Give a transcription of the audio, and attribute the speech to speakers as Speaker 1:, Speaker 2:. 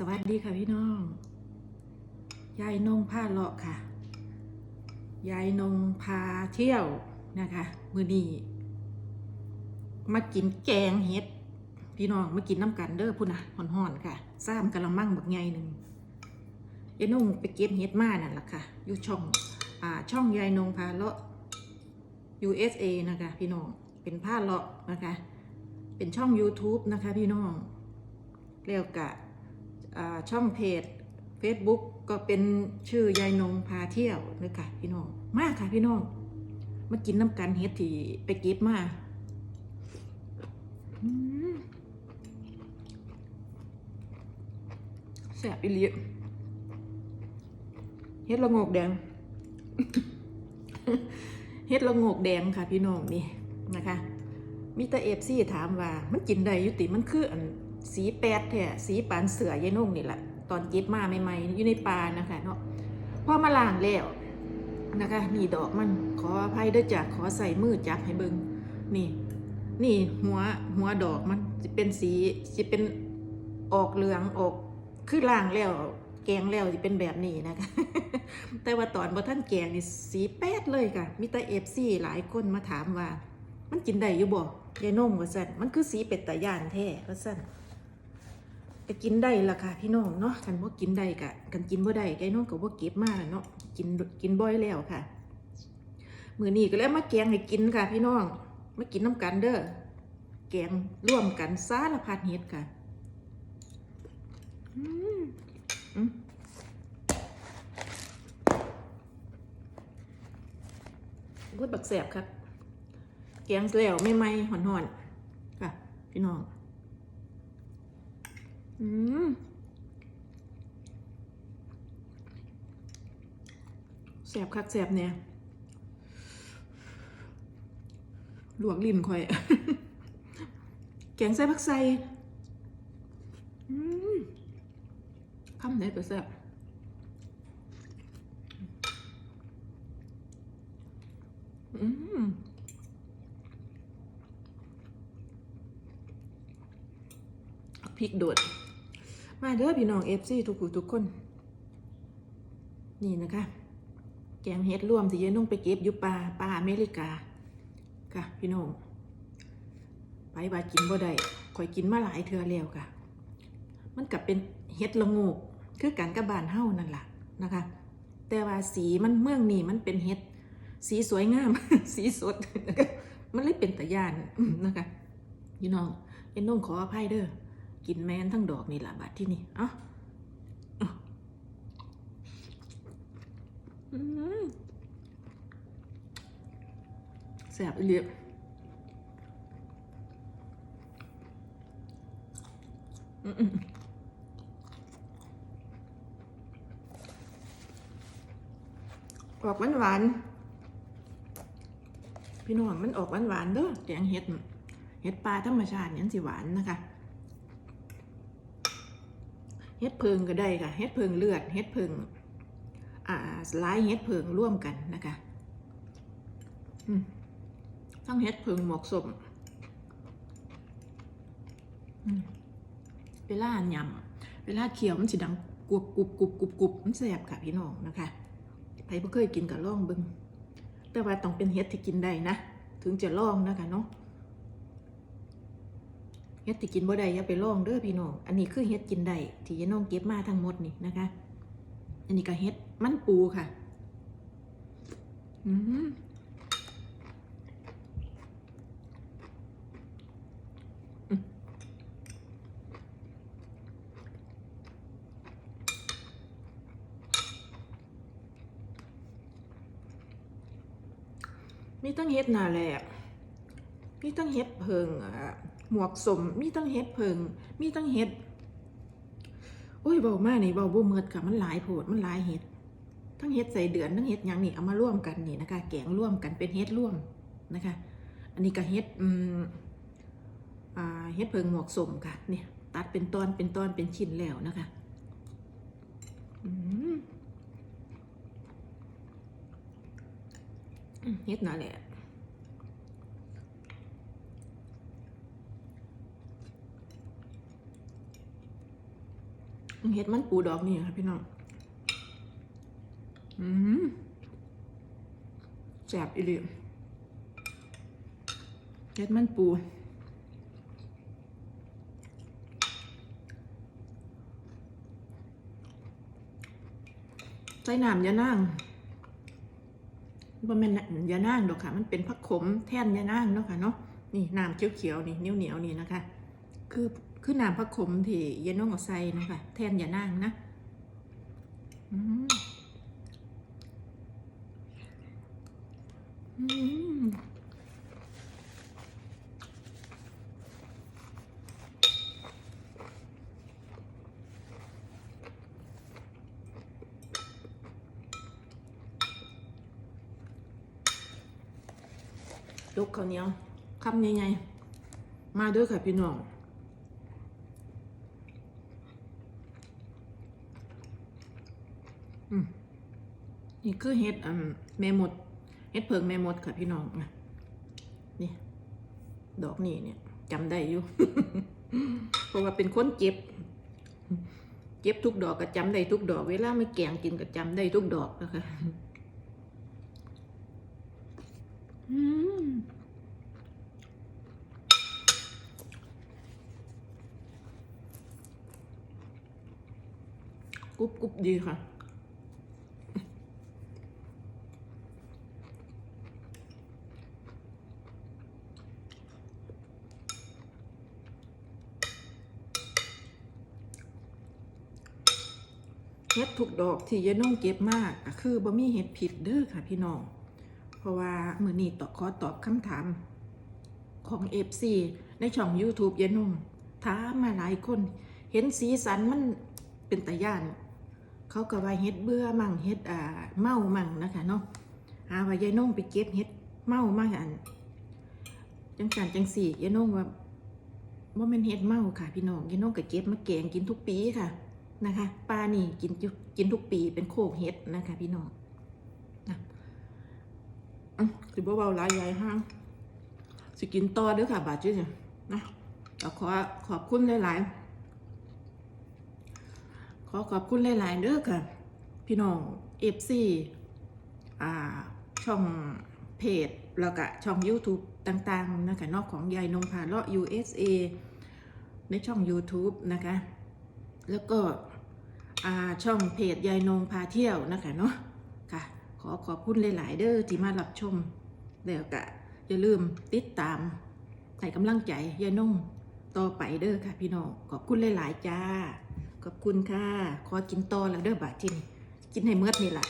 Speaker 1: สวัสดีค่ะพี่น้อง ยายนงพาเลาะค่ะ ยายนงพาเที่ยวนะคะ มือนี้มากินแกงเห็ด พี่น้องมากินน้ำกันเด้อพุ่นนะห่อนๆค่ะซ้ำกะละมังบักไงหนึ่งยายนงไปเก็บเห็ดมานั่นแหละค่ะ อยู่ช่องอ่าช่องยายนงพาเลาะ USA นะคะ พี่น้อง เป็นผ้าเลาะนะคะ เป็นช่อง YouTube นะคะ พี่น้องเรียกกะ ช่องเพจ Facebook ก็เป็นชื่อยายนงพาเที่ยวเลยค่ะพี่น้อง มากค่ะพี่น้อง มากินน้ำกันเฮ็ดที่ไปเก็บมาแซ่บอีหลีเฮ็ดละงกแดง เฮ็ดละงกแดงค่ะพี่น้องนี่นะคะ มีแต่เอฟซีถามว่า มันกินได้อยุติมันคืออัน สีแปดแท้สีปานเสือยายนุ่งนี่แหละตอนเก็บมาใหม่ๆอยู่ในป่านะคะเนาะพอมาล้างแล้วนะคะนี่ดอกมันขออภัยด้วยจ้ะขอใส่มือจับให้เบิงนี่ นี่หัวหัวดอกมันจะเป็นสีจะเป็นออกเหลืองออกคือล้างแล้วแกงแล้วจะเป็นแบบนี้นะคะ แต่ว่าตอนบ่ท่านแกงนี่สีแป๊ดเลยค่ะมีแต่เอฟซีหลายคนมาถามว่า มันกินได้อยู่บ่ยายนมว่าสั่นมันคือสีเป็ดตะย่านแท้ว่าสั่น ก็กินได้ล่ะค่ะพี่น้องเนาะคันบ่กินได้กะกันกินบ่ได้ยายนมก็บ่เก็บมาแล้วเนาะกินกินบ่อยแล้วค่ะมือนี้ก็เลยมาแกงให้กินค่ะ พี่น้องมากินน้ำกันเด้อแกงร่วมกันสารพัดเฮ็ดค่ะอืมอืมอุ้ยบักแสบครับ แกงแล้วไม่ไหมหอนหอนๆค่ะ พี่น้อง อืมแสบคักแสบเนี่ยลวกลิ้นข่อย แกงใส่ผักใส่อืมคำไหนก็แสบอืมพริกโดด มาเด้อพี่น้องเอฟซีทุกผู้ทุกคน นี่นะคะ แกงเห็ดรวมที่ยายนุ่งไปเก็บอยู่ป่าป่าอเมริกา ค่ะ พี่น้องไปบากินบ่ได้คอยกินมาหลายเทื่อแล้วค่ะ มันกับเป็นเห็ดละงกคือกันกับบานเฮ้านั่นแหละนะคะ แต่ว่าสีมันเมืองนี่มันเป็นเห็ด สีสวยงาม สีสด มันเลยเป็นตะยานนะคะพี่น้องยายนุ่งขออภัยเด้อ กินแมนทั้งดอกนี่แหละบาดที่นี่เอ้าเอ้าอืมแสบอีเหลียบอืมอืมออกหวานหวานๆพี่น้องมันออกหวานหวานๆเด้อแกงเห็ดน่ะเห็ดปลาธรรมชาติเนี่ยมันสิหวานนะคะ เฮ็ดเพิงก็ได้ค่ะ เฮ็ดเพิงเลือด เฮ็ดเพิงอ่าลายเฮ็ดเพิงร่วมกันนะคะอืมทั้งเฮ็ดเพิงหมวกสมเวลาหยำเวลาเคี้ยวมันสิดังกรุบกรุบกรุบกรุบกรุบมันแสบค่ะพี่น้องนะคะใครบ่เคยกินก็ลองบิ่งแต่ว่าต้องเป็นเฮ็ดที่กินได้นะ ถึงจะลองนะคะเนาะ ฮ็ดที่กินบ่ได้อย่าไปลองเด้อพี่น้อง อันนี้คือเฮ็ดกินได้ที่ยายน้องเก็บมาทั้งหมดนี่นะคะ อันนี้ก็เฮ็ดมันปูค่ะ อืมอืมมีตั้งเฮ็ดหนาแหลกมีตั้งเฮ็ดเพิงอ่า หมวกสมมีตั้งเฮ็ดเพิง มีตั้งเฮ็ดโอ้ยเบามากนี่เบาบ่เมิดค่ะมันหลายโพดมันหลายเฮ็ดทั้งเฮ็ดใส่เดือนทั้งเฮ็ดยังนี่เอามาร่วมกันนี่นะคะ แกงร่วมกันเป็นเฮ็ดร่วมนะคะ อันนี้ก็เฮ็ดอืมอ่าเฮ็ดเพิงหมวกสมค่ะเนี่ยตัดเป็นตอนเป็นตอนเป็นชิ้นแล้วนะคะเฮ็ดน่าแหละ เห็ดมันปูดอกนี่ค่ะพี่น้อง อืมแสบอีหลีเห็ดมันปูใส่น้ำยานางบ่แม่นยานางดอกค่ะ มันเป็นผักขมแท่นยานางเนาะค่ะเนาะ นี่น้ำเขียวๆนี่เหนียวๆนี่นะคะ คือ คือน้ำผักขมที่เย็นน้องเอาใส่เนาะค่ะแท่นยานางนะอืมอืมยกข้าวเหนียวคำใหญ่ๆมาด้วยค่ะพี่น้อง นี่คือเห็ดอืมแม่มดเห็ดเพิงแม่มดค่ะพี่น้องนะนี่ ดอกนี่เนี่ยจำได้อยู่ เพราะว่าเป็นคนเก็บเก็บทุกดอกก็จำได้ทุกดอก เวลาไม่แกงกินก็จำได้ทุกดอกนะคะอืมกรุบกรุบดีค่ะ เห็ดถูกดอกที่ยายน้องเก็บมากก็คือบ่มีเห็ดผิดเด้อค่ะพี่น้อง เพราะว่ามือนี้ตอบขอตอบคำถามของเอฟซีในช่อง YouTube ยายน้องถามมาหลายคน เห็นสีสันมันเป็นตะย่าน เขาก็ว่าเห็ดเบื่อมั่งเห็ดอ่าเมามั่งนะคะเนาะหาว่ายายน้องไปเก็บเห็ดเมามาอันจังสันจังสี่ยายน้องว่าว่ามันเห็ดเมาค่ะพี่น้องยายน้องก็เก็บมาแกงกินทุกปีค่ะ นะคะปลานี่กินกินทุกปีเป็นโคกเห็ดนะคะ พี่น้องนะอืมสิบ่เบาหลายใหญ่ห้างสิกินต่อเด้อค่ะ บาดจื้อเนี่ยนะเอขอขอบคุณหลายๆขอขอบคุณหลายๆเด้อค่ะ พี่น้องเอฟซีอ่าช่องเพจแล้วก็ช่อง YouTube ต่างๆนะคะนอกของยายนงพาเลาะ USA ในช่อง YouTube นะคะ แล้วก็ ช่องเพจยายนงพาเที่ยวนะคะเนาะค่ะ ขอขอบคุณหลาย ๆ เด้อที่มารับชมแล้วก็อย่าลืมติดตามให้กำลังใจยายนงต่อไปเด้อค่ะ พี่น้องขอบคุณหลาย ๆ จ้า ขอบคุณค่ะ ขอกินต่อแล้วเด้อบาทที่นี่กินให้เมื่อนี่แหละ